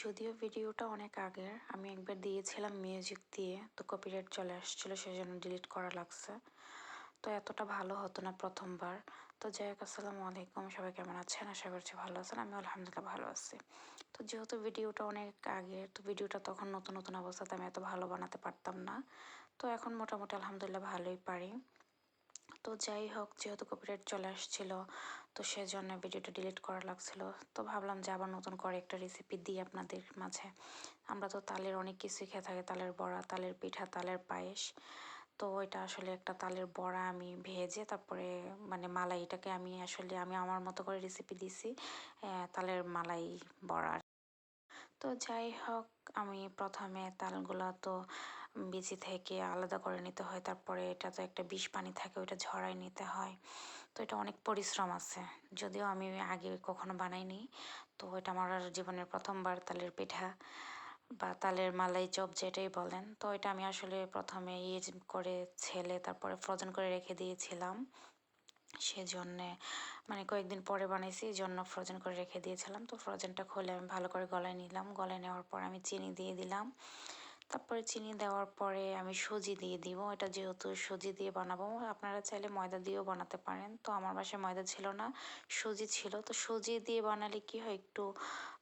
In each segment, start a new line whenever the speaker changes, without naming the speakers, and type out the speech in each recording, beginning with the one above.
যদিও ভিডিওটা অনেক আগের, আমি একবার দিয়েছিলাম মিউজিক দিয়ে, তো কপিরাইট চলে আসছিল সেই জন্য ডিলিট করা লাগছে। তো এতটা ভালো হতো না প্রথমবার। তো যাই হোক, আসসালামু আলাইকুম, সবাই কেমন আছেন? আশা করছি ভালো আছেন আমি আলহামদুলিল্লাহ ভালো আছি। তো যেহেতু ভিডিওটা অনেক আগের, তো ভিডিওটা তখন নতুন নতুন অবস্থাতে আমি এত ভালো বানাতে পারতাম না। তো এখন মোটামুটি আলহামদুলিল্লাহ ভালোই পারি। তো যাই হোক, যেহেতু কপিরাইট চলে আসছিল তো সেজন্য ভিডিওটা ডিলিট করা লাগছিল। তো ভাবলাম যে আবার নতুন করে একটা রেসিপি দিই আপনাদের মাঝে। আমরা তো তালের অনেক কিছুই খেয়ে থাকি, তালের বড়া, তালের পিঠা, তালের পায়েস। তো এটা আসলে একটা তালের বড়া আমি ভেজে তারপরে মানে মালাইটাকে আমি আসলে আমি আমার মতো করে রেসিপি দিছি তালের মালাই, বড়া তো যাই হোক, আমি প্রথমে তালগুলো তো বিচি থেকে আলাদা করে নিতে হয়। তারপরে এটা তো একটা বিষ পানি থাকে, ওইটা ঝরাই নিতে হয়। তো এটা অনেক পরিশ্রম আছে। যদিও আমি আগে কখনো বানাইনি, তো এটা আমার জীবনের প্রথমবার তালের পিঠা বা তালের মালাই চপ যেটাই বলেন। তো এটা আমি আসলে প্রথমে ইয়ে করে ছেলে, তারপরে ফ্রোজেন করে রেখে দিয়েছিলাম। সেজন্যে মানে কয়েকদিন পরে বানাইছি এই জন্য ফ্রোজেন করে রেখে দিয়েছিলাম। তো ফ্রোজেনটা খুলে আমি ভালো করে গলায় নিলাম। গলায় নেওয়ার পর আমি চিনি দিয়ে দিলাম। তারপরে চিনি দেওয়ার পরে আমি সুজি দিয়ে দিব। এটা যেহেতু সুজি দিয়ে বানাবো, আপনারা চাইলে ময়দা দিয়েও বানাতে পারেন। তো আমার বাসায় ময়দা ছিল না, সুজি ছিল। তো সুজি দিয়ে বানালে কি হয়, একটু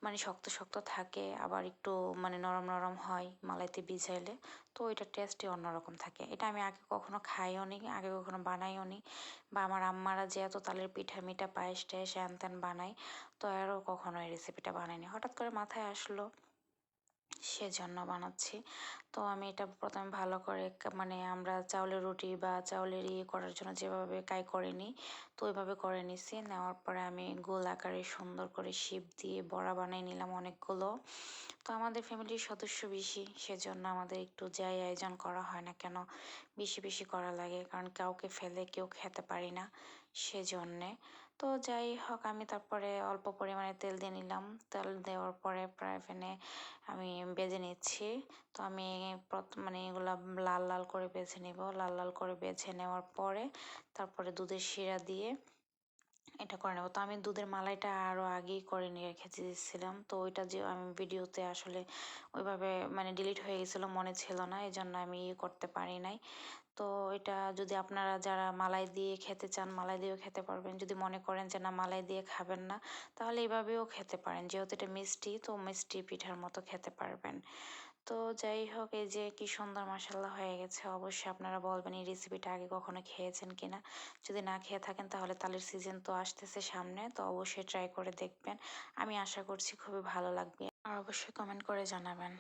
মানে শক্ত শক্ত থাকে, আবার একটু মানে নরম নরম হয় মালাইতে ভিজাইলে। তো ওইটার টেস্টই অন্যরকম থাকে। এটা আমি আগে কখনো খাইও নি, আগে কখনো বানাইও নি। বা আমার আম্মারা যে এত তালের পিঠা মিঠা পায়েস টায়েস হ্যান বানাই তো আরও কখনো এই রেসিপিটা বানাইনি হঠাৎ করে মাথায় আসলো সেজন্য বানাচ্ছি। তো আমি এটা প্রথমে ভালো করে মানে আমরা চাউলের রুটি বা চাউলের ইয়ে করার জন্য যেভাবে কাই করে নিই, তো ওইভাবে করে নিছি। নেওয়ার পরে আমি গোল আকারে সুন্দর করে শিপ দিয়ে বড়া বানিয়ে নিলাম অনেকগুলো। তো আমাদের ফ্যামিলির সদস্য বেশি, সেজন্য আমাদের একটু যাই আয়োজন করা হয় না কেন, বেশি বেশি করা লাগে। কারণ কাউকে ফেলে কেউ খেতে পারি না, সেজন্যে। তো যাই হোক আমি তারপরে অল্প পরিমাণে তেল দিয়ে নিলাম। তেল দেওয়ার পরে প্রায় ফেনে আমি বেজে নিচ্ছি। তো আমি মানে এগুলো লাল লাল করে বেছে নিব। লাল লাল করে বেছে নেওয়ার পরে তারপরে দুধের শিরা দিয়ে এটা করে নেব। তো আমি দুধের মালাইটা আরও আগেই করে নিয়ে রেখে দিয়েছিলাম। তো ওইটা যে আমি ভিডিওতে আসলে ওইভাবে মানে ডিলিট হয়ে গেছিল, মনে ছিল না এই জন্য আমি ইয়ে করতে পারি নাই। তো এটা যদি আপনারা যারা মালাই দিয়ে খেতে চান, মালাই দিয়েও খেতে পারবেন। যদি মনে করেন যে না, মালাই দিয়ে খাবেন না, তাহলে এইভাবেও খেতে পারেন। যেহেতু এটা মিষ্টি, তো মিষ্টি পিঠার মতো খেতে পারবেন। তো যাই হোক, এই যে কি সুন্দর মাসাল্লাহ হয়ে গেছে। অবশ্যই আপনারা বলবেন এই রেসিপিটা আগে কখনো খেয়েছেন কিনা। যদি না খেয়ে থাকেন তাহলে তালের সিজন তো আসতেছে সামনে, তো অবশ্যই ট্রাই করে দেখবেন। আমি আশা করছি খুবই ভালো লাগবে। আর অবশ্যই কমেন্ট করে জানাবেন।